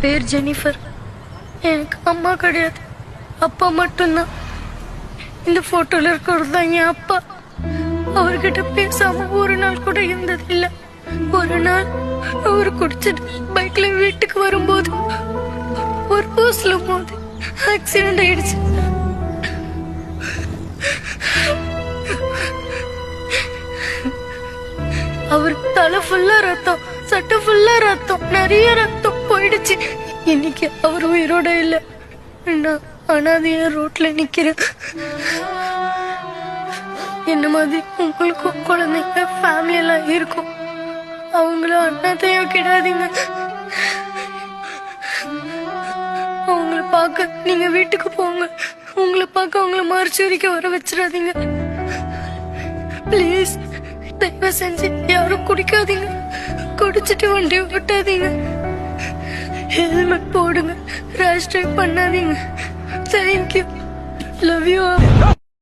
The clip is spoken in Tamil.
பேர் ஜெனிஃபர். எனக்கு அம்மா கிடையாது. அப்பா மட்டும்தான். இந்த போட்டோல இருக்கிறது தான் என் அப்பா. அவர்கிட்ட பேசாம ஒரு நாள் கூட இருந்தது இல்ல ஒரு நாள் அவர் குடிச்சிட்டு பைக்ல வீட்டுக்கு வரும்போது ஒரு பஸ்ல போது ஆக்சிடென்ட் ஆயிடுச்சு. அவர் தலை ஃபுல்லா ரத்தம் சட்டை ஃபுல்லா ரத்தம் நிறைய ரத்தம். போயிடுச்சு. இன்னைக்கு அவர் உயிரோட இல்ல. நான் அனாதையா ரோட்ல நிக்கிறேன். என்ன மாதிரி உங்களுக்கும் குழந்தைங்க ஃபேமிலி எல்லாம் இருக்கும். அவங்கள அண்ணாத்தையா கிடாதீங்க. அவங்கள பார்க்க நீங்க வீட்டுக்கு போங்க. உங்களை பார்க்க அவங்கள மறுச்சூரிக்க வர வச்சிடாதீங்க. ப்ளீஸ் தயவு செஞ்சு யாரும் குடிக்காதீங்க. குடிச்சிட்டு வண்டி ஓட்டாதீங்க. ஹெல்மெட் போடுங்க. ரேஷ் ட்ரைவ் பண்ணாதீங்க. Thank you love you